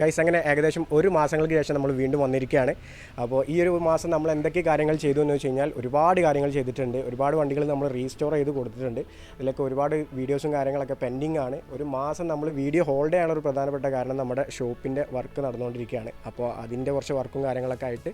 Guys അങ്ങനെ ഏകദേശം ഒരു മാസങ്ങൾക്ക് ശേഷം നമ്മൾ വീണ്ടും വന്നിരിക്കുകയാണ്. അപ്പോൾ ഈ ഒരു മാസം നമ്മൾ എന്തൊക്കെ കാര്യങ്ങൾ ചെയ്തു എന്ന് വെച്ച് കഴിഞ്ഞാൽ ഒരുപാട് കാര്യങ്ങൾ ചെയ്തിട്ടുണ്ട്. ഒരുപാട് വണ്ടികൾ നമ്മൾ റീസ്റ്റോർ ചെയ്ത് കൊടുത്തിട്ടുണ്ട്. അതിലൊക്കെ ഒരുപാട് വീഡിയോസും കാര്യങ്ങളൊക്കെ പെൻഡിങ് ആണ്. ഒരു മാസം നമ്മൾ വീഡിയോ ഹോൾഡ് ചെയ്യാനുള്ള ഒരു പ്രധാനപ്പെട്ട കാരണം നമ്മുടെ ഷോപ്പിന്റെ വർക്ക് നടന്നുകൊണ്ടിരിക്കുകയാണ്. അപ്പോൾ അതിന്റെ കുറച്ച് വർക്കും കാര്യങ്ങളൊക്കെ ആയിട്ട്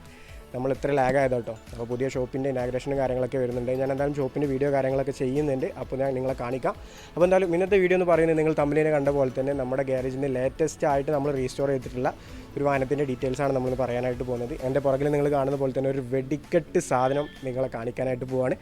നമ്മൾ ഇത്ര ലാഗ് ആയത് കേട്ടോ. അപ്പോൾ പുതിയ ഷോപ്പിന്റെ ഇനാഗ്രേഷനും കാര്യങ്ങളൊക്കെ വരുന്നുണ്ട്. ഞാൻ എന്തായാലും ഷോപ്പിന്റെ വീഡിയോ കാര്യങ്ങളൊക്കെ ചെയ്യുന്നുണ്ട്. അപ്പോൾ ഞാൻ നിങ്ങളെ കാണിക്കാം. അപ്പോൾ എന്തായാലും ഇന്നത്തെ വീഡിയോ എന്ന് പറയുന്നത് നിങ്ങൾ തമ്മിലിനെ കണ്ട പോലെ തന്നെ നമ്മുടെ ഗ്യാരേജിന്റെ ലേറ്റസ്റ്റ് ആയിട്ട് നമ്മൾ റീസ്റ്റോർ ചെയ്തിട്ടുള്ള ഒരു വാഹനത്തിന്റെ ഡീറ്റെയിൽസ് ആണ് നമ്മൾ പറയാനായിട്ട് പോകുന്നത്. എന്റെ പുറകിൽ നിങ്ങൾ കാണുന്ന പോലെ തന്നെ ഒരു വെടിക്കെട്ട് സാധനം നിങ്ങളെ കാണിക്കാനായിട്ട് പോവാണ്.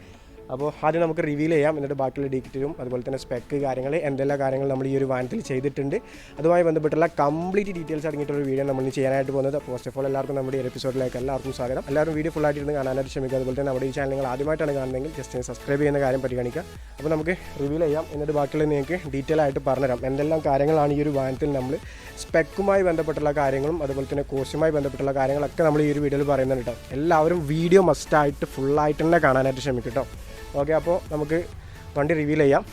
അപ്പോൾ ആദ്യം നമുക്ക് റിവീൽ ചെയ്യാം. എന്നിട്ട് ബാക്കിയുള്ള ഡീറ്റെയിലും അതുപോലെ തന്നെ സ്പെക്ക് കാര്യങ്ങൾ എന്തെല്ലാം കാര്യങ്ങൾ നമ്മൾ ഈ ഒരു വാനത്തിൽ ചെയ്തിട്ടുണ്ട്. അതുമായി ബന്ധപ്പെട്ടുള്ള കംപ്ലീറ്റ് ഡീറ്റെയിൽസ് അടങ്ങിയിട്ടുള്ള ഒരു വീഡിയോ നമ്മൾ ചെയ്യാനായിട്ട് പോകുന്നത്. ഫസ്റ്റ് ഓഫ് ഓൾ എല്ലാവർക്കും നമ്മുടെ ഈ എപ്പിസോഡിലേക്ക് എല്ലാവർക്കും സ്വാഗതം. എല്ലാവരും വീഡിയോ ഫുൾ ആയിട്ട് കാണാനായിട്ട് ശ്രമിക്കുക. അതുപോലെ തന്നെ നമ്മുടെ ഈ ചാനൽ നിങ്ങൾ ആദ്യമായിട്ടാണ് കാണുന്നതെങ്കിൽ ജസ്റ്റ് സബ്സ്ക്രൈബ് ചെയ്യുന്ന കാര്യം പരിഗണിക്കുക. അപ്പോൾ നമുക്ക് റിവീൽ ചെയ്യാം. എന്നിട്ട് ബാക്കിയുള്ള നിങ്ങൾക്ക് ഡീറ്റെയിൽ ആയിട്ട് പറഞ്ഞുതരാം. എന്തെല്ലാം കാര്യങ്ങളാണ് ഈ ഒരു വാനത്തിൽ നമ്മൾ സ്പെക്കുമായി ബന്ധപ്പെട്ടുള്ള കാര്യങ്ങളും അതുപോലെ തന്നെ കോസ്റ്റുമായി ബന്ധപ്പെട്ടുള്ള കാര്യങ്ങളൊക്കെ നമ്മൾ ഈ ഒരു വീഡിയോയിൽ പറയുന്നുണ്ട് എല്ലാവരും വീഡിയോ മസ്റ്റായിട്ട് ഫുള്ളായിട്ട് തന്നെ കാണാനായിട്ട് ശ്രമിക്കും കേട്ടോ ഓക്കെ അപ്പോൾ നമുക്ക് വണ്ടി റിവീൽ ചെയ്യാം.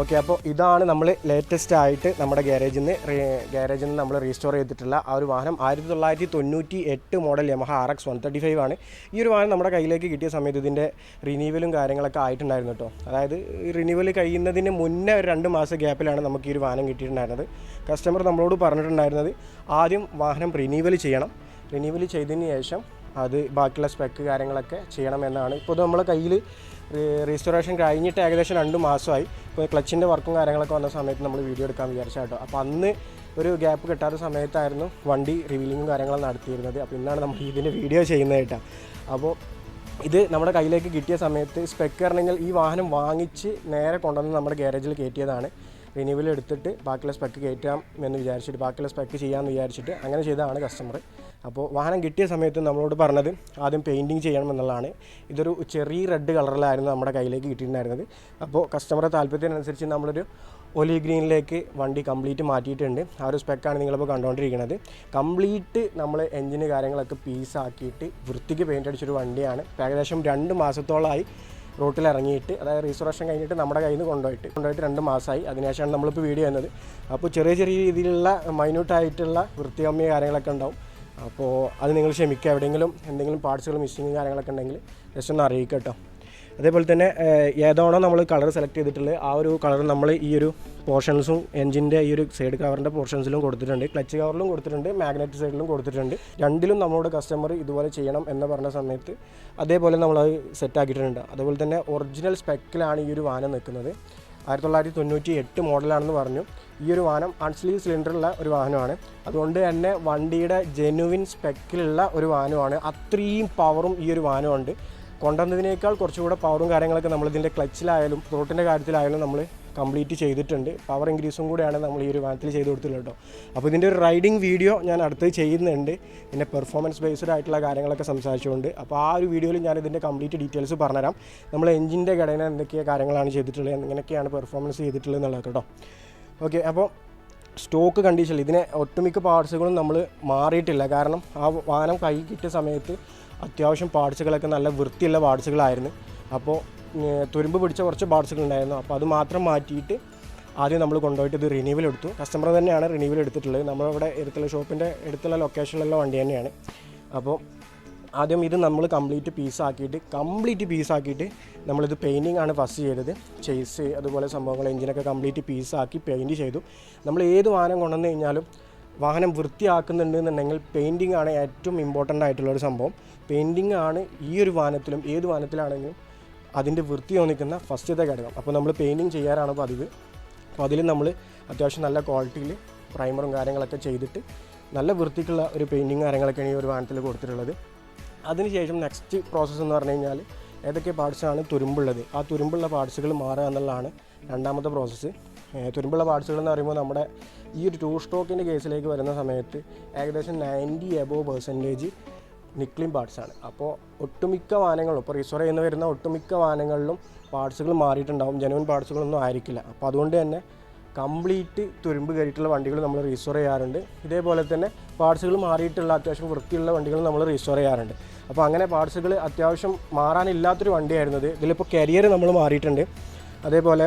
ഓക്കെ അപ്പോൾ ഇതാണ് നമ്മൾ ലേറ്റസ്റ്റ് ആയിട്ട് നമ്മുടെ ഗ്യാരേജിൽ നിന്ന് ഗ്യാരേജിൽ നിന്ന് നമ്മൾ റീസ്റ്റോർ ചെയ്തിട്ടുള്ള ആ ഒരു വാഹനം. ആയിരത്തി തൊള്ളായിരത്തി തൊണ്ണൂറ്റി എട്ട് model Yamaha R X one thirty five ആണ്. ഈ ഒരു വാഹനം നമ്മുടെ കയ്യിലേക്ക് കിട്ടിയ സമയത്ത് ഇതിന്റെ റിന്യൂവലും കാര്യങ്ങളൊക്കെ ആയിട്ടുണ്ടായിരുന്നു കേട്ടോ അതായത് റിന്യൂവൽ കഴിയുന്നതിന് മുന്നേ ഒരു രണ്ട് മാസം ഗ്യാപ്പിലാണ് നമുക്ക് ഈ ഒരു വാഹനം കിട്ടിയിട്ടുണ്ടായിരുന്നത്. കസ്റ്റമർ നമ്മളോട് പറഞ്ഞിട്ടുണ്ടായിരുന്നത് ആദ്യം വാഹനം റിന്യൂവൽ ചെയ്യണം. റിന്യൂവൽ ചെയ്തതിന് ശേഷം അത് ബാക്കിയുള്ള സ്പെക്ക് കാര്യങ്ങളൊക്കെ ചെയ്യണമെന്നാണ്. ഇപ്പോൾ നമ്മൾ കയ്യിൽ റീസ്റ്റോറേഷൻ കഴിഞ്ഞിട്ട് ഏകദേശം രണ്ട് മാസമായി. ഇപ്പോൾ ക്ലച്ചിന്റെ വർക്കും കാര്യങ്ങളൊക്കെ വന്ന സമയത്ത് നമ്മൾ വീഡിയോ എടുക്കാൻ വിചാരിച്ച കേട്ടോ. അപ്പോൾ അന്ന് ഒരു ഗ്യാപ്പ് കിട്ടാത്ത സമയത്തായിരുന്നു വണ്ടി റിവീലിങ്ങും കാര്യങ്ങളും നടത്തിയിരുന്നത്. അപ്പോൾ ഇന്നാണ് നമ്മൾ ഇതിന്റെ വീഡിയോ ചെയ്യുന്നത് കേട്ടോ. അപ്പോൾ ഇത് നമ്മുടെ കയ്യിലേക്ക് കിട്ടിയ സമയത്ത് സ്പെക്ക് പറഞ്ഞെങ്കിൽ ഈ വാഹനം വാങ്ങിച്ച് നേരെ കൊണ്ടുവന്ന് നമ്മുടെ ഗ്യാരേജിൽ കയറ്റിയതാണ്. റിന്യൂവൽ എടുത്തിട്ട് ബാക്കിയുള്ള സ്പെക്ക് കയറ്റാം എന്ന് വിചാരിച്ചിട്ട് ബാക്കിയുള്ള സ്പെക്ക് ചെയ്യാമെന്ന് വിചാരിച്ചിട്ട് അങ്ങനെ ചെയ്തതാണ് കസ്റ്റമർ അപ്പോൾ വാഹനം കിട്ടിയ സമയത്ത് നമ്മളോട് പറഞ്ഞത് ആദ്യം പെയിന്റിങ് ചെയ്യണം എന്നുള്ളതാണ്. ഇതൊരു ചെറിയ റെഡ് കളറിലായിരുന്നു നമ്മുടെ കയ്യിലേക്ക് കിട്ടിയിട്ടുണ്ടായിരുന്നത്. അപ്പോൾ കസ്റ്റമറെ താല്പര്യത്തിനനുസരിച്ച് നമ്മളൊരു ഒലി ഗ്രീനിലേക്ക് വണ്ടി കംപ്ലീറ്റ് മാറ്റിയിട്ടുണ്ട്. ആ ഒരു സ്പെക്കാണ് നിങ്ങളിപ്പോൾ കണ്ടുകൊണ്ടിരിക്കുന്നത്. കംപ്ലീറ്റ് നമ്മൾ എൻജിന് കാര്യങ്ങളൊക്കെ പീസാക്കിയിട്ട് വൃത്തിക്ക് പെയിന്റ് അടിച്ചൊരു വണ്ടിയാണ്. ഏകദേശം രണ്ട് മാസത്തോളമായി റോട്ടിൽ ഇറങ്ങിയിട്ട് അതായത് റീസ്റ്റോറേഷൻ കഴിഞ്ഞിട്ട് നമ്മുടെ കയ്യിൽ നിന്ന് കൊണ്ടുപോയിട്ട് കൊണ്ടുപോയിട്ട് രണ്ട് മാസമായി. അതിനുശേഷമാണ് നമ്മളിപ്പോൾ വീഡിയോ ചെയ്യുന്നത്. അപ്പോൾ ചെറിയ ചെറിയ രീതിയിലുള്ള മൈന്യൂട്ടായിട്ടുള്ള വൃത്തികമ്മിയ കാര്യങ്ങളൊക്കെ ഉണ്ടാവും. അപ്പോൾ അത് നിങ്ങൾ ക്ഷമിക്കുക. എവിടെയെങ്കിലും എന്തെങ്കിലും പാർട്സുകൾ മിസ്സിങ് കാര്യങ്ങളൊക്കെ ഉണ്ടെങ്കിൽ ജസ്റ്റ് ഒന്ന് അറിയിക്കുക കേട്ടോ. അതേപോലെ തന്നെ ഏതാണോ നമ്മൾ കളർ സെലക്ട് ചെയ്തിട്ടുള്ളത് ആ ഒരു കളർ നമ്മൾ ഈ ഒരു പോർഷൻസും എഞ്ചിന്റെ ഈ ഒരു സൈഡ് കവറിന്റെ പോർഷൻസിലും കൊടുത്തിട്ടുണ്ട്. ക്ലച്ച് കവറിലും കൊടുത്തിട്ടുണ്ട് മാഗ്നറ്റ് സൈഡിലും കൊടുത്തിട്ടുണ്ട്. രണ്ടിലും നമ്മുടെ കസ്റ്റമർ ഇതുപോലെ ചെയ്യണം എന്ന് പറഞ്ഞ സമയത്ത് അതേപോലെ നമ്മളത് സെറ്റ് ആക്കിയിട്ടുണ്ട്. അതുപോലെ തന്നെ ഒറിജിനൽ സ്പെക്കിലാണ് ഈ ഒരു വാനം നിൽക്കുന്നത്. ആയിരത്തി തൊള്ളായിരത്തി തൊണ്ണൂറ്റി എട്ട് മോഡലാണെന്ന് പറഞ്ഞു. ഈ ഒരു വാഹനം അൺസ്ലീവ് സിലിണ്ടറുള്ള ഒരു വാഹനമാണ്. അതുകൊണ്ട് തന്നെ വണ്ടിയുടെ ജെനുവിൻ സ്പെക്കിലുള്ള ഒരു വാഹനമാണ്. അത്രയും പവറും ഈ ഒരു വാഹനമുണ്ട്. കൊണ്ടുവന്നതിനേക്കാൾ കുറച്ചുകൂടെ പവറും കാര്യങ്ങളൊക്കെ നമ്മളിതിന്റെ ക്ലച്ചിലായാലും റോട്ടിന്റെ കാര്യത്തിലായാലും നമ്മൾ കംപ്ലീറ്റ് ചെയ്തിട്ടുണ്ട്. പവർ ഇൻക്രീസും കൂടെയാണ് നമ്മൾ ഈ ഒരു വാഹനത്തിൽ ചെയ്ത് കൊടുത്തിട്ടുള്ളത് കേട്ടോ. അപ്പോൾ ഇതിന്റെ ഒരു റൈഡിങ് വീഡിയോ ഞാൻ അടുത്ത് ചെയ്യുന്നുണ്ട്. പിന്നെ പെർഫോമൻസ് ബേസ്ഡ് ആയിട്ടുള്ള കാര്യങ്ങളൊക്കെ സംസാരിച്ചുകൊണ്ട്. അപ്പോൾ ആ ഒരു വീഡിയോയിൽ ഞാൻ ഇതിന്റെ കംപ്ലീറ്റ് ഡീറ്റെയിൽസ് പറഞ്ഞുതരാം. നമ്മൾ എഞ്ചിന്റെ ഘടന എന്തൊക്കെ കാര്യങ്ങളാണ് ചെയ്തിട്ടുള്ളത് എങ്ങനെയൊക്കെയാണ് പെർഫോമൻസ് ചെയ്തിട്ടുള്ളത് എന്നുള്ളത് കേട്ടോ. ഓക്കെ അപ്പോൾ സ്റ്റോക്ക് കണ്ടീഷൻ ഇതിനെ ഒട്ടുമിക്ക പാർട്സുകളും നമ്മൾ മാറിയിട്ടില്ല. കാരണം ആ വാഹനം കൈ കിട്ടിയ സമയത്ത് അത്യാവശ്യം പാർട്സുകളൊക്കെ നല്ല വൃത്തിയുള്ള പാർട്സുകളായിരുന്നു അപ്പോൾ തുരുമ്പ് പിടിച്ച കുറച്ച് പാർട്സുകൾ ഉണ്ടായിരുന്നു അപ്പോൾ അത് മാത്രം മാറ്റിയിട്ട് ആദ്യം നമ്മൾ കൊണ്ടുപോയിട്ട് ഇത് റിന്യൂവൽ എടുത്തു. കസ്റ്റമർ തന്നെയാണ് റിന്യൂവൽ എടുത്തിട്ടുള്ളത്. നമ്മളിവിടെ എടുത്തുള്ള ഷോപ്പിന്റെ അടുത്തുള്ള ലൊക്കേഷനിലുള്ള വണ്ടി തന്നെയാണ്. അപ്പോൾ ആദ്യം ഇത് നമ്മൾ കംപ്ലീറ്റ് പീസാക്കിയിട്ട് കംപ്ലീറ്റ് പീസാക്കിയിട്ട് നമ്മളിത് പെയിന്റിംഗ് ആണ് ഫസ്റ്റ് ചെയ്തത്. ചേസ് അതുപോലെ സംഭവങ്ങൾ എഞ്ചിനൊക്കെ കംപ്ലീറ്റ് പീസാക്കി പെയിന്റ് ചെയ്തു. നമ്മൾ ഏത് വാഹനം കൊണ്ടുവന്നു കഴിഞ്ഞാലും വാഹനം വൃത്തിയാക്കുന്നുണ്ട് എന്നുണ്ടെങ്കിൽ പെയിന്റിംഗ് ആണ് ഏറ്റവും ഇമ്പോർട്ടന്റ് ആയിട്ടുള്ള ഒരു സംഭവം. പെയിന്റിംഗ് ആണ് ഈ ഒരു വാഹനത്തിലും ഏത് വാഹനത്തിലാണെങ്കിലും അതിന്റെ വൃത്തി തോന്നിക്കുന്ന ഫസ്റ്റത്തെ ഘടകം. അപ്പോൾ നമ്മൾ പെയിന്റിങ് ചെയ്യാറാണ് പതിവ്. അപ്പോൾ അതിൽ നമ്മൾ അത്യാവശ്യം നല്ല ക്വാളിറ്റിയിൽ പ്രൈമറും കാര്യങ്ങളൊക്കെ ചെയ്തിട്ട് നല്ല വൃത്തിക്കുള്ള ഒരു പെയിന്റിങ് കാര്യങ്ങളൊക്കെയാണ് ഈ ഒരു വാഹനത്തിൽ കൊടുത്തിട്ടുള്ളത്. അതിനുശേഷം നെക്സ്റ്റ് പ്രോസസ്സ് എന്ന് പറഞ്ഞു കഴിഞ്ഞാൽ ഏതൊക്കെ പാർട്സാണ് തുരുമ്പുള്ളത്. ആ തുരുമ്പുള്ള പാർട്സുകൾ മാറുക എന്നുള്ളതാണ് രണ്ടാമത്തെ പ്രോസസ്സ് തുരുമ്പുള്ള പാർട്സുകൾ എന്ന് പറയുമ്പോൾ നമ്മുടെ ഈ ഒരു ടൂ സ്റ്റോക്കിന്റെ കേസിലേക്ക് വരുന്ന സമയത്ത് ഏകദേശം നയന്റി എബോവ് പെർസെന്റേജ് നിക്ലിം ആണ്. അപ്പോൾ ഒട്ടുമിക്ക വാഹനങ്ങളും ഇപ്പോൾ റിസോർ ചെയ്യുന്ന വരുന്ന ഒട്ടുമിക്ക വാഹനങ്ങളിലും പാർട്സുകൾ മാറിയിട്ടുണ്ടാവും. ജനുവൻ പാർട്സുകളൊന്നും ആയിരിക്കില്ല. അപ്പോൾ അതുകൊണ്ട് തന്നെ കംപ്ലീറ്റ് തുരുമ്പ് കയറിയിട്ടുള്ള വണ്ടികൾ നമ്മൾ റീസ്റ്റോർ ചെയ്യാറുണ്ട്. ഇതേപോലെ തന്നെ പാർട്സുകൾ മാറിയിട്ടുള്ള അത്യാവശ്യം വൃത്തിയുള്ള വണ്ടികൾ നമ്മൾ റീസ്റ്റോർ ചെയ്യാറുണ്ട്. അപ്പോൾ അങ്ങനെ പാർട്സുകൾ അത്യാവശ്യം മാറാനില്ലാത്തൊരു വണ്ടിയായിരുന്നത് ഇതിലിപ്പോൾ കരിയർ നമ്മൾ മാറിയിട്ടുണ്ട്. അതേപോലെ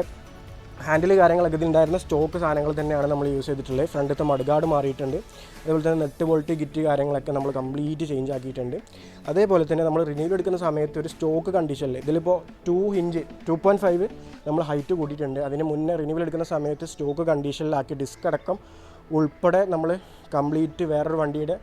ഹാൻഡിൽ കാര്യങ്ങളൊക്കെ ഇതിലുണ്ടായിരുന്ന സ്റ്റോക്ക് സാധനങ്ങൾ തന്നെയാണ് നമ്മൾ യൂസ് ചെയ്തിട്ടുള്ളത്. ഫ്രണ്ടത്തെ മഡ്ഗാർഡ് മാറിയിട്ടുണ്ട്. അതുപോലെ തന്നെ നെറ്റ് ബോൾട്ട് കിറ്റ് കാര്യങ്ങളൊക്കെ നമ്മൾ കംപ്ലീറ്റ് ചേഞ്ച് ആക്കിയിട്ടുണ്ട്. അതേപോലെ തന്നെ നമ്മൾ റിന്യൂവൽ എടുക്കുന്ന സമയത്ത് ഒരു സ്റ്റോക്ക് കണ്ടീഷനിൽ ഇതിലിപ്പോൾ two inch two point five നമ്മൾ ഹൈറ്റ് കൂട്ടിയിട്ടുണ്ട്. അതിന് മുന്നേ റിന്യൂവൽ എടുക്കുന്ന സമയത്ത് സ്റ്റോക്ക് കണ്ടീഷനിലാക്കി ഡിസ്ക് അടക്കം ഉൾപ്പെടെ നമ്മൾ കംപ്ലീറ്റ് വേറൊരു വണ്ടിയുടെ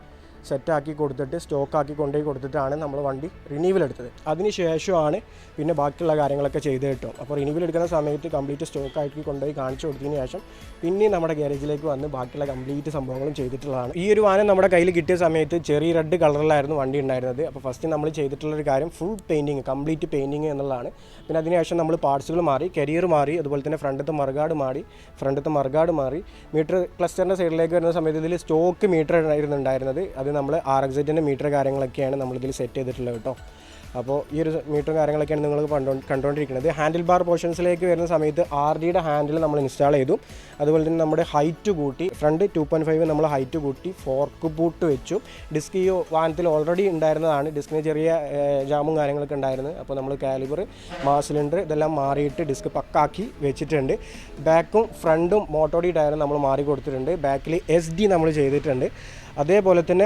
സെറ്റാക്കി കൊടുത്തിട്ട് സ്റ്റോക്കാക്കി കൊണ്ടുപോയി കൊടുത്തിട്ടാണ് നമ്മൾ വണ്ടി റിന്യൂവൽ എടുത്തത്. അതിന് ശേഷമാണ് പിന്നെ ബാക്കിയുള്ള കാര്യങ്ങളൊക്കെ ചെയ്ത് കിട്ടും അപ്പോൾ റിന്യൂവൽ എടുക്കുന്ന സമയത്ത് കംപ്ലീറ്റ് സ്റ്റോക്കാക്കി കൊണ്ടുപോയി കാണിച്ചു കൊടുത്തതിന് ശേഷം പിന്നെ നമ്മുടെ ഗ്യാരേജിലേക്ക് വന്ന് ബാക്കിയുള്ള കംപ്ലീറ്റ് സംഭവങ്ങളും ചെയ്തിട്ടുള്ളതാണ്. ഈ ഒരു വാനം നമ്മുടെ കയ്യിൽ കിട്ടിയ സമയത്ത് ചെറിയ റെഡ് കളറിലായിരുന്നു വണ്ടി ഉണ്ടായിരുന്നത്. അപ്പോൾ ഫസ്റ്റ് നമ്മൾ ചെയ്തിട്ടുള്ള ഒരു കാര്യം ഫുൾ പെയിന്റിങ് കംപ്ലീറ്റ് പെയിന്റിങ് എന്നുള്ളതാണ്. പിന്നെ അതിനുശേഷം നമ്മൾ പാർട്സുകൾ മാറി കരിയർ മാറി അതുപോലെ തന്നെ ഫ്രണ്ടത്തെ മറുകാട് മാറി ഫ്രണ്ടത്തെ മറുകാട് മാറി മീറ്റർ ക്ലസ്റ്ററിന്റെ സൈഡിലേക്ക് വരുന്ന സമയത്ത് ഇതിൽ സ്റ്റോക്ക് മീറ്റർ ആയിരുന്നു ഉണ്ടായിരുന്നത്. അത് നമ്മൾ ആർ എക്സൈറ്റിന്റെ മീറ്റർ കാര്യങ്ങളൊക്കെയാണ് നമ്മളിതിൽ സെറ്റ് ചെയ്തിട്ടുള്ളത് കേട്ടോ. അപ്പോൾ ഈ ഒരു മീറ്ററും കാര്യങ്ങളൊക്കെയാണ് നിങ്ങൾ കണ്ടോ കണ്ടുകൊണ്ടിരിക്കുന്നത് ഹാൻഡിൽ ബാർ പോർഷൻസിലേക്ക് വരുന്ന സമയത്ത് ആർ ഡിയുടെ ഹാൻഡിൽ നമ്മൾ ഇൻസ്റ്റാൾ ചെയ്തു. അതുപോലെ തന്നെ നമ്മുടെ ഹൈറ്റ് കൂട്ടി ഫ്രണ്ട് ടു പോയിന്റ് ഫൈവ് നമ്മൾ ഹൈറ്റ് കൂട്ടി ഫോർക്ക് ബൂട്ട് വെച്ചു. ഡിസ്ക് ഈ വാഹനത്തിൽ ഓൾറെഡി ഉണ്ടായിരുന്നതാണ്. ഡിസ്കിന് ചെറിയ ജാമും കാര്യങ്ങളൊക്കെ ഉണ്ടായിരുന്നു. അപ്പോൾ നമ്മൾ കാലിബർ മാസ് സിലിണ്ടർ ഇതെല്ലാം മാറിയിട്ട് ഡിസ്ക് പക്കാക്കി വെച്ചിട്ടുണ്ട്. ബാക്കും ഫ്രണ്ടും മോട്ടോഡി ടയറും നമ്മൾ മാറി കൊടുത്തിട്ടുണ്ട്. ബാക്കിൽ എസ് ഡി നമ്മൾ ചെയ്തിട്ടുണ്ട്. അതേപോലെ തന്നെ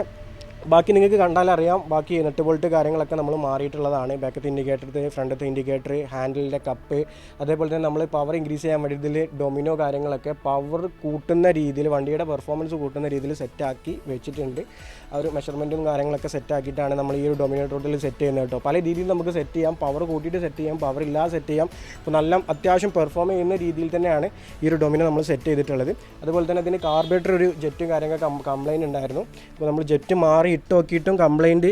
ബാക്കി നിങ്ങൾക്ക് കണ്ടാൽ അറിയാം ബാക്കി നെറ്റ് ബോൾട്ട് കാര്യങ്ങളൊക്കെ നമ്മൾ മാറിയിട്ടുള്ളതാണ്. ബാക്കത്തെ ഇൻഡിക്കേറ്റർ ഫ്രണ്ടത്തെ ഇൻഡിക്കേറ്റർ ഹാൻഡിലിന്റെ കപ്പ് അതേപോലെ തന്നെ നമ്മൾ പവർ ഇൻക്രീസ് ചെയ്യാൻ വേണ്ടി ഇതിൽ ഡൊമിനോ കാര്യങ്ങളൊക്കെ പവർ കൂട്ടുന്ന രീതിയിൽ വണ്ടിയുടെ പെർഫോമൻസ് കൂട്ടുന്ന രീതിയിൽ സെറ്റാക്കി വെച്ചിട്ടുണ്ട്. ആ ഒരു മെഷർമെന്റും കാര്യങ്ങളൊക്കെ സെറ്റാക്കിയിട്ടാണ് നമ്മൾ ഈ ഒരു ഡൊമിനോ ടോട്ടിൽ സെറ്റ് ചെയ്യുന്നത് കേട്ടോ. പല രീതിയിൽ നമുക്ക് സെറ്റ് ചെയ്യാം പവർ കൂട്ടിയിട്ട് സെറ്റ് ചെയ്യാം പവർ ഇല്ലാതെ സെറ്റ് ചെയ്യാം. അപ്പോൾ നല്ല അത്യാവശ്യം പെർഫോം ചെയ്യുന്ന രീതിയിൽ തന്നെയാണ് ഈ ഒരു ഡൊമിനോ നമ്മൾ സെറ്റ് ചെയ്തിട്ടുള്ളത്. അതുപോലെ തന്നെ അതിന് കാർബേറ്റർ ഒരു ജെറ്റും കാര്യങ്ങളൊക്കെ കംപ്ലൈന്റ് ഉണ്ടായിരുന്നു. അപ്പോൾ നമ്മൾ ജെറ്റ് മാറി ഇട്ട് നോക്കിയിട്ടും കംപ്ലൈന്റ്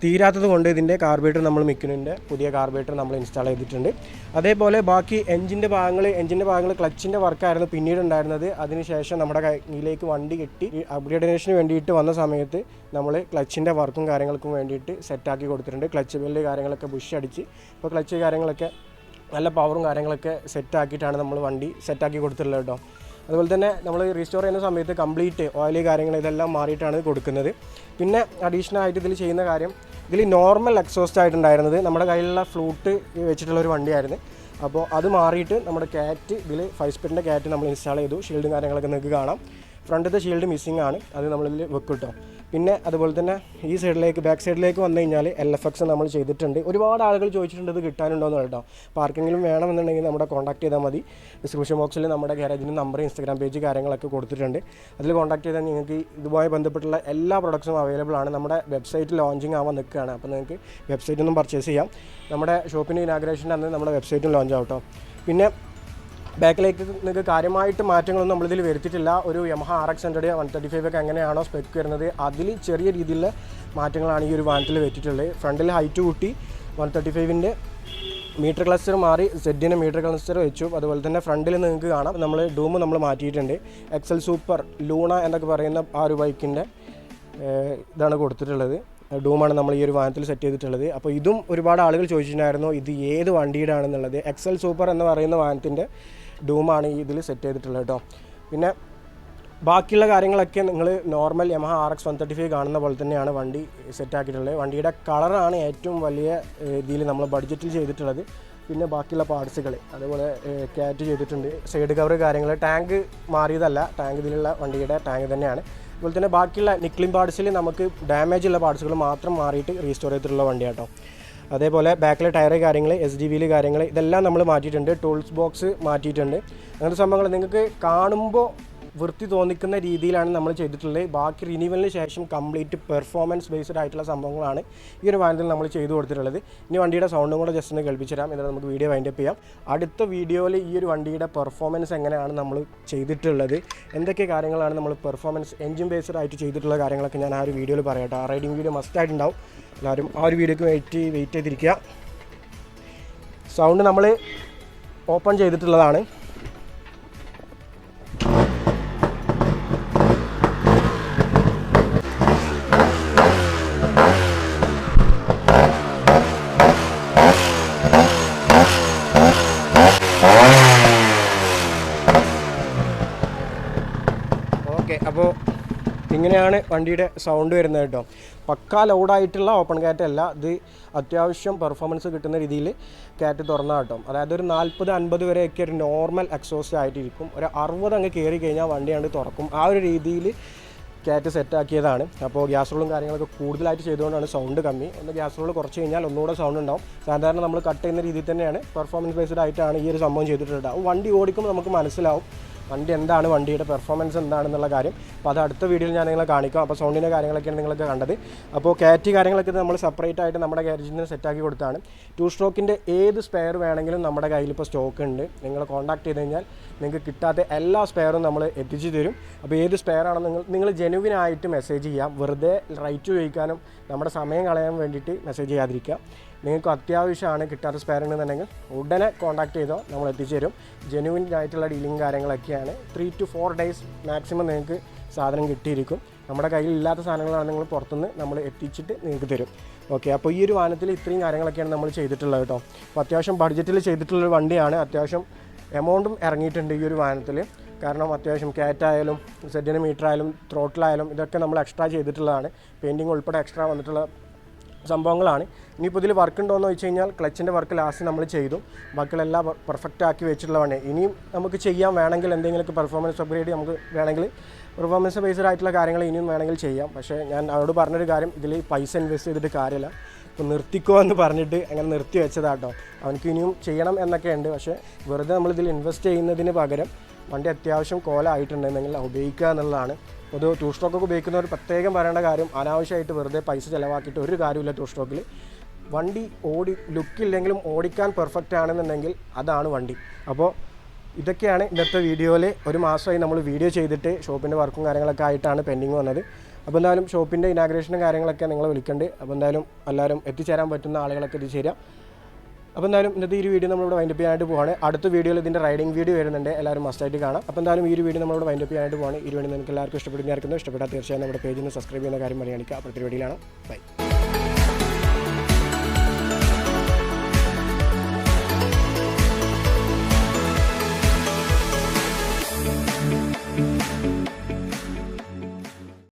തീരാത്തത് കൊണ്ട് ഇതിന്റെ കാർബേറ്റർ നമ്മൾ മിക്കുനിന്റെ പുതിയ കാർബേറ്റർ നമ്മൾ ഇൻസ്റ്റാൾ ചെയ്തിട്ടുണ്ട്. അതേപോലെ ബാക്കി എഞ്ചിന്റെ ഭാഗങ്ങൾ എഞ്ചിന്റെ ഭാഗങ്ങൾ ക്ലച്ചിന്റെ വർക്കായിരുന്നു പിന്നീട് ഉണ്ടായിരുന്നത്. അതിനുശേഷം നമ്മുടെ കയ്യിലേക്ക് വണ്ടി കിട്ടി അപ്ഗ്രേഡേഷന് വേണ്ടിയിട്ട് വന്ന സമയത്ത് നമ്മൾ ക്ലച്ചിന്റെ വർക്കും കാര്യങ്ങൾക്കും വേണ്ടിയിട്ട് സെറ്റാക്കി കൊടുത്തിട്ടുണ്ട്. ക്ലച്ച് ബെല്ല് കാര്യങ്ങളൊക്കെ ബുഷ് അടിച്ച്. ഇപ്പോൾ ക്ലച്ച് കാര്യങ്ങളൊക്കെ നല്ല പവറും കാര്യങ്ങളൊക്കെ സെറ്റാക്കിയിട്ടാണ് നമ്മൾ വണ്ടി സെറ്റാക്കി കൊടുത്തിട്ടുള്ളത് കേട്ടോ. അതുപോലെ തന്നെ നമ്മൾ റീസ്റ്റോർ ചെയ്യുന്ന സമയത്ത് കംപ്ലീറ്റ് ഓയിൽ കാര്യങ്ങൾ ഇതെല്ലാം മാറിയിട്ടാണ് കൊടുക്കുന്നത്. പിന്നെ അഡീഷണൽ ആയിട്ട് ഇതിൽ ചെയ്യുന്ന കാര്യം ഇതിൽ നോർമൽ എക്സോസ്റ്റ് ആയിട്ടുണ്ടായിരുന്നത് നമ്മുടെ കയ്യിലുള്ള ഫ്ലൂട്ട് വെച്ചിട്ടുള്ള ഒരു വണ്ടിയായിരുന്നു. അപ്പോൾ അത് മാറിയിട്ട് നമ്മുടെ കാറ്റ് ഇതിൽ ഫൈവ് സ്പീഡിന്റെ കാറ്റ് നമ്മൾ ഇൻസ്റ്റാൾ ചെയ്തു. ഷീൽഡും കാര്യങ്ങളൊക്കെ നിങ്ങൾക്ക് കാണാം. ഫ്രണ്ടിലത്തെ ഷീൽഡ് മിസ്സിംഗ് ആണ്. അത് നമ്മളിൽ വെക്കും കേട്ടോ പിന്നെ അതുപോലെ തന്നെ ഈ സൈഡിലേക്ക് ബാക്ക് സൈഡിലേക്ക് വന്നു കഴിഞ്ഞാൽ എൽ എഫ് എക്സ് നമ്മൾ ചെയ്തിട്ടുണ്ട്. ഒരുപാട് ആളുകൾ ചോദിച്ചിട്ടുണ്ട് ഇത് കിട്ടാനുണ്ടോ എന്ന് കേട്ടോ അപ്പോൾ ആർക്കെങ്കിലും വേണമെന്നുണ്ടെങ്കിൽ നമ്മുടെ കോൺടാക്ട് ചെയ്താൽ മതി. ഡിസ്ക്രിപ്ഷൻ ബോക്സിൽ നമ്മുടെ ഗാരേജിന്റെ നമ്പർ ഇൻസ്റ്റാഗ്രാം പേജ് കാര്യങ്ങളൊക്കെ കൊടുത്തിട്ടുണ്ട്. അതിൽ കോൺടാക്ട് ചെയ്താൽ നിങ്ങൾക്ക് ഇതുമായി ബന്ധപ്പെട്ടുള്ള എല്ലാ പ്രൊഡക്ട്സും അവൈലബിൾ ആണ്. നമ്മുടെ വെബ്സൈറ്റ് ലോഞ്ചിങ് ആവാൻ നിൽക്കുകയാണ്. അപ്പോൾ നിങ്ങൾക്ക് വെബ്സൈറ്റ് ഒന്നും പർച്ചേസ് ചെയ്യാം. നമ്മുടെ ഷോപ്പിന്റെ ഇനാഗ്രേഷൻ അന്ന് നമ്മുടെ വെബ്സൈറ്റും ലോഞ്ച് ആവട്ടോ പിന്നെ ബാക്കിലേക്ക് നിങ്ങൾക്ക് കാര്യമായിട്ട് മാറ്റങ്ങളൊന്നും നമ്മളിതിൽ വരുത്തിയിട്ടില്ല. ഒരു Yamaha R X hundred one thirty five ഒക്കെ എങ്ങനെയാണോ സ്പെക്ക് വരുന്നത് അതിൽ ചെറിയ രീതിയിലുള്ള മാറ്റങ്ങളാണ് ഈ ഒരു വാഹനത്തിൽ വരുത്തിയിട്ടുള്ളത്. ഫ്രണ്ടിൽ ഹൈറ്റ് കൂട്ടി വൺ തേർട്ടി ഫൈവിന്റെ മീറ്റർ ക്ലസ്റ്റർ മാറി സെഡിന് മീറ്റർ ക്ലസ്റ്റർ വെച്ചു. അതുപോലെ തന്നെ ഫ്രണ്ടിൽ നിങ്ങൾക്ക് കാണാം നമ്മൾ ഡൂം നമ്മൾ മാറ്റിയിട്ടുണ്ട്. എക്സൽ സൂപ്പർ ലൂണ എന്നൊക്കെ പറയുന്ന ആ ഒരു ബൈക്കിന്റെ ഇതാണ് കൊടുത്തിട്ടുള്ളത്. ഡൂമാണ് നമ്മൾ ഈ ഒരു വാഹനത്തിൽ സെറ്റ് ചെയ്തിട്ടുള്ളത്. അപ്പോൾ ഇതും ഒരുപാട് ആളുകൾ ചോദിച്ചിട്ടുണ്ടായിരുന്നു ഇത് ഏത് വണ്ടിയുടെ ആണെന്നുള്ളത് എക്സൽ സൂപ്പർ എന്ന് പറയുന്ന വാഹനത്തിന്റെ ഡൂമാണ് ഈ ഇതിൽ സെറ്റ് ചെയ്തിട്ടുള്ളത് കേട്ടോ. പിന്നെ ബാക്കിയുള്ള കാര്യങ്ങളൊക്കെ നിങ്ങൾ normal Yamaha R X one thirty five കാണുന്ന പോലെ തന്നെയാണ് വണ്ടി സെറ്റാക്കിയിട്ടുള്ളത് വണ്ടിയുടെ കളറാണ് ഏറ്റവും വലിയ രീതിയിൽ നമ്മൾ ബഡ്ജറ്റിൽ ചെയ്തിട്ടുള്ളത്. പിന്നെ ബാക്കിയുള്ള പാർട്സുകൾ അതുപോലെ ക്യാറ്റ് ചെയ്തിട്ടുണ്ട്. സൈഡ് കവർ കാര്യങ്ങൾ ടാങ്ക് മാറിയതല്ല ടാങ്ക് ഇതിലുള്ള വണ്ടിയുടെ ടാങ്ക് തന്നെയാണ്. അതുപോലെ തന്നെ ബാക്കിയുള്ള നിക്ലിം പാർട്സിൽ നമുക്ക് ഡാമേജ് ഉള്ള പാർട്സുകൾ മാത്രം മാറിയിട്ട് റീസ്റ്റോർ ചെയ്തിട്ടുള്ള വണ്ടിയാട്ടോ. അതേപോലെ ബാക്കിലെ ടയർ കാര്യങ്ങൾ എസ് ഡി വിയിൽ കാര്യങ്ങൾ ഇതെല്ലാം നമ്മൾ മാറ്റിയിട്ടുണ്ട്. ടൂൾസ് ബോക്സ് മാറ്റിയിട്ടുണ്ട്. അങ്ങനത്തെ സംഭവങ്ങൾ നിങ്ങൾക്ക് കാണുമ്പോൾ വൃത്തി തോന്നിക്കുന്ന രീതിയിലാണ് നമ്മൾ ചെയ്തിട്ടുള്ളത്. ബാക്കി റിന്യൂവലിന് ശേഷം കംപ്ലീറ്റ് പെർഫോമൻസ് ബേസ്ഡ് ആയിട്ടുള്ള സംഭവങ്ങളാണ് ഈ ഒരു വാഹനത്തിൽ നമ്മൾ ചെയ്തു കൊടുത്തിട്ടുള്ളത്. ഇനി വണ്ടിയുടെ സൗണ്ടും കൂടെ ജസ്റ്റ് ഒന്ന് കേൾപ്പിച്ചുതരാം. എന്നിട്ട് നമുക്ക് വീഡിയോ വൈൻഡ് അപ്പ് ചെയ്യാം. അടുത്ത വീഡിയോയിൽ ഈ ഒരു വണ്ടിയുടെ പെർഫോമൻസ് എങ്ങനെയാണ് നമ്മൾ ചെയ്തിട്ടുള്ളത്? എന്തൊക്കെ കാര്യങ്ങളാണ് നമ്മൾ പെർഫോമൻസ് എഞ്ചിൻ ബേസ്ഡ് ആയിട്ട് ചെയ്തിട്ടുള്ള കാര്യങ്ങളൊക്കെ ഞാൻ ആ ഒരു വീഡിയോയിൽ പറയട്ടെ. ആ റൈഡിങ് വീഡിയോ മസ്റ്റ് ആയിട്ടുണ്ടാവും. എല്ലാവരും ആ ഒരു വീഡിയോക്ക് വെയിറ്റ് വെയിറ്റ് ചെയ്തിരിക്കുക. സൗണ്ട് നമ്മൾ ഓപ്പൺ ചെയ്തിട്ടുള്ളതാണ്. വണ്ടിയുടെ സൗണ്ട് വരുന്നത് കേട്ടോ. പക്കാ ലൗഡായിട്ടുള്ള ഓപ്പൺ കാറ്റ് അല്ല ഇത് അത്യാവശ്യം പെർഫോമൻസ് കിട്ടുന്ന രീതിയിൽ കാറ്റ് തുറന്നാൽ കേട്ടോ. അതായത് ഒരു നാൽപ്പത് അൻപത് വരെയൊക്കെ ഒരു നോർമൽ എക്സോസ്റ്റ് ആയിട്ടിരിക്കും. ഒരു അറുപത് അങ്ങ് കയറി കഴിഞ്ഞാൽ വണ്ടിയാണ്ട് തുറക്കും. ആ ഒരു രീതിയിൽ കാറ്റ് സെറ്റാക്കിയതാണ് അപ്പോൾ ഗ്യാസ് റോളും കാര്യങ്ങളൊക്കെ കൂടുതലായിട്ട് ചെയ്തുകൊണ്ടാണ് സൗണ്ട് കമ്മി. ഒന്ന് ഗ്യാസ് റോൾ കുറച്ച് കഴിഞ്ഞാൽ ഒന്നുകൂടെ സൗണ്ട് ഉണ്ടാവും. സാധാരണ നമ്മൾ കട്ട് ചെയ്യുന്ന രീതിയിൽ തന്നെയാണ് പെർഫോമൻസ് ബേസ്ഡ് ആയിട്ടാണ് ഈ ഒരു സംഭവം ചെയ്തിട്ടുണ്ടാവും വണ്ടി ഓടിക്കുമ്പോൾ നമുക്ക് മനസ്സിലാവും വണ്ടി എന്താണ് വണ്ടിയുടെ പെർഫോമൻസ് എന്താണെന്നുള്ള കാര്യം. അപ്പോൾ അത് അടുത്ത വീഡിയോയിൽ ഞാൻ നിങ്ങളെ കാണിക്കാം. അപ്പോൾ സൗണ്ടിന്റെ കാര്യങ്ങളൊക്കെയാണ് നിങ്ങൾക്ക് കണ്ടത്. അപ്പോൾ കാറ്റ് കാര്യങ്ങളൊക്കെ നമ്മൾ സെപ്പറേറ്റ് ആയിട്ട് നമ്മുടെ ഗാരേജിന് സെറ്റാക്കി കൊടുത്താണ്. ടു സ്ട്രോക്കിന്റെ ഏത് സ്പെയർ വേണമെങ്കിലും നമ്മുടെ കയ്യിൽ ഇപ്പോൾ സ്റ്റോക്ക് ഉണ്ട്. നിങ്ങൾ കോൺടാക്ട് ചെയ്ത് കഴിഞ്ഞാൽ നിങ്ങൾക്ക് കിട്ടാത്ത എല്ലാ സ്പെയറും നമ്മൾ എത്തിച്ചു തരും. അപ്പോൾ ഏത് സ്പെയർ ആണെന്ന് നിങ്ങൾ നിങ്ങൾ ജെനുവിൻ ആയിട്ട് മെസ്സേജ് ചെയ്യാം. വെറുതെ റൈറ്റ് ചോദിക്കാനും നമ്മുടെ സമയം കളയാൻ വേണ്ടിയിട്ട് മെസ്സേജ് ചെയ്യാതിരിക്കുക നിങ്ങൾക്ക് അത്യാവശ്യമാണ് കിട്ടാത്ത സ്പെയർ ഉണ്ടെന്നുണ്ടെങ്കിൽ ഉടനെ കോൺടാക്ട് ചെയ്തോ നമ്മൾ എത്തിച്ചു തരും ജെനുവിൻ ആയിട്ടുള്ള ഡീലിംഗ് കാര്യങ്ങളൊക്കെയാണ്. Three two four days maximum നിങ്ങൾക്ക് സാധനം കിട്ടിയിരിക്കും. നമ്മുടെ കയ്യിൽ ഇല്ലാത്ത സാധനങ്ങളാണ് നിങ്ങൾ പുറത്തുനിന്ന് നമ്മൾ എത്തിച്ചിട്ട് നിങ്ങൾക്ക് തരും. ഓക്കെ അപ്പോൾ ഈ ഒരു വാഹനത്തിൽ ഇത്രയും കാര്യങ്ങളൊക്കെയാണ് നമ്മൾ ചെയ്തിട്ടുള്ളത് കേട്ടോ. അപ്പോൾ അത്യാവശ്യം ബഡ്ജറ്റിൽ ചെയ്തിട്ടുള്ളൊരു വണ്ടിയാണ്. അത്യാവശ്യം എമൗണ്ടും ഇറങ്ങിയിട്ടുണ്ട് ഈ ഒരു വാഹനത്തിൽ കാരണം അത്യാവശ്യം കാറ്റ് ആയാലും സെഡിന് മീറ്റർ ആയാലും ത്രോട്ടിലായാലും ഇതൊക്കെ നമ്മൾ എക്സ്ട്രാ ചെയ്തിട്ടുള്ളതാണ്. പെയിന്റിങ് ഉൾപ്പെടെ എക്സ്ട്രാ വന്നിട്ടുള്ള സംഭവങ്ങളാണ്. ഇനിയിപ്പോൾ ഇതിൽ വർക്ക് ഉണ്ടോ എന്ന് വെച്ച് കഴിഞ്ഞാൽ ക്ലച്ചിന്റെ വർക്ക് ലാസ്റ്റ് നമ്മൾ ചെയ്തു. ബാക്കികളെല്ലാം പെർഫെക്റ്റ് ആക്കി വെച്ചിട്ടുള്ളതാണ്. ഇനിയും നമുക്ക് ചെയ്യാൻ വേണമെങ്കിൽ എന്തെങ്കിലുമൊക്കെ പെർഫോമൻസ് അപ്ഗ്രേഡ് നമുക്ക് വേണമെങ്കിൽ പെർഫോമൻസ് ബേസ്ഡ് ആയിട്ടുള്ള കാര്യങ്ങൾ ഇനിയും വേണമെങ്കിൽ ചെയ്യാം. പക്ഷേ ഞാൻ അവരോട് പറഞ്ഞൊരു കാര്യം. ഇതിൽ പൈസ ഇൻവെസ്റ്റ് ചെയ്തിട്ട് കാര്യമില്ല. ഇപ്പോൾ നിർത്തിക്കോ എന്ന് പറഞ്ഞിട്ട് അങ്ങനെ നിർത്തി വെച്ചതാട്ടോ. അവനക്ക് ഇനിയും ചെയ്യണം എന്നൊക്കെ ഉണ്ട്. പക്ഷേ വെറുതെ നമ്മളിതിൽ ഇൻവെസ്റ്റ് ചെയ്യുന്നതിന് പകരം വണ്ടി അത്യാവശ്യം കോലായിട്ടുണ്ടെന്നെങ്കിൽ ഉപയോഗിക്കുക എന്നുള്ളതാണ് ഒരു ടൂ സ്ട്രോക്കൊക്കെ ഉപയോഗിക്കുന്നവർ പ്രത്യേകം പറയേണ്ട കാര്യം അനാവശ്യമായിട്ട് വെറുതെ പൈസ ചിലവാക്കിയിട്ട് ഒരു കാര്യമില്ല ടൂ സ്ട്രോക്കിൽ വണ്ടി ഓടി ലുക്കില്ലെങ്കിലും ഓടിക്കാൻ പെർഫെക്റ്റ് ആണെന്നുണ്ടെങ്കിൽ അതാണ് വണ്ടി. അപ്പോൾ ഇതൊക്കെയാണ് ഇന്നത്തെ വീഡിയോയിൽ ഒരു മാസമായി നമ്മൾ വീഡിയോ ചെയ്തിട്ട് ഷോപ്പിന്റെ വർക്കും കാര്യങ്ങളൊക്കെ ആയിട്ടാണ് പെൻഡിങ് വന്നത്. അപ്പോൾ എന്തായാലും ഷോപ്പിന്റെ ഇനാഗ്രേഷനും കാര്യങ്ങളൊക്കെ നിങ്ങൾ വിളിക്കേണ്ടത് അപ്പോൾ എന്തായാലും എല്ലാവരും എത്തിച്ചേരാൻ പറ്റുന്ന ആളുകളൊക്കെ എത്തിച്ചേരാം. അപ്പോൾ എന്തായാലും ഇന്നത്തെ ഈ ഒരു വീഡിയോ നമ്മളിവിടെ വൈൻഡപ്പ് ചെയ്യാനായിട്ട് പോവാണ്. അടുത്ത വീഡിയോയിൽ ഇതിന്റെ റൈഡിംഗ് വീഡിയോ വരുന്നുണ്ട്. എല്ലാവരും മസ്റ്റായിട്ട് കാണാം. അപ്പോൾ എന്തായാലും ഈ ഒരു വീഡിയോ നമ്മളിവിടെ വൈൻഡപ്പ് ചെയ്യാനായിട്ട് പോവാണ്. ഈ വീഡിയോ നിങ്ങൾക്ക് എല്ലാവർക്കും ഇഷ്ടപ്പെടുന്ന ഇഷ്ടപ്പെട്ടാൽ തീർച്ചയായും നമ്മുടെ പേജിൽ നിന്ന് സബ്സ്ക്രൈബ് ചെയ്യുന്ന കാര്യം പരിഗണിക്കുക അടുത്ത വീഡിയോയിലാണ് ബൈ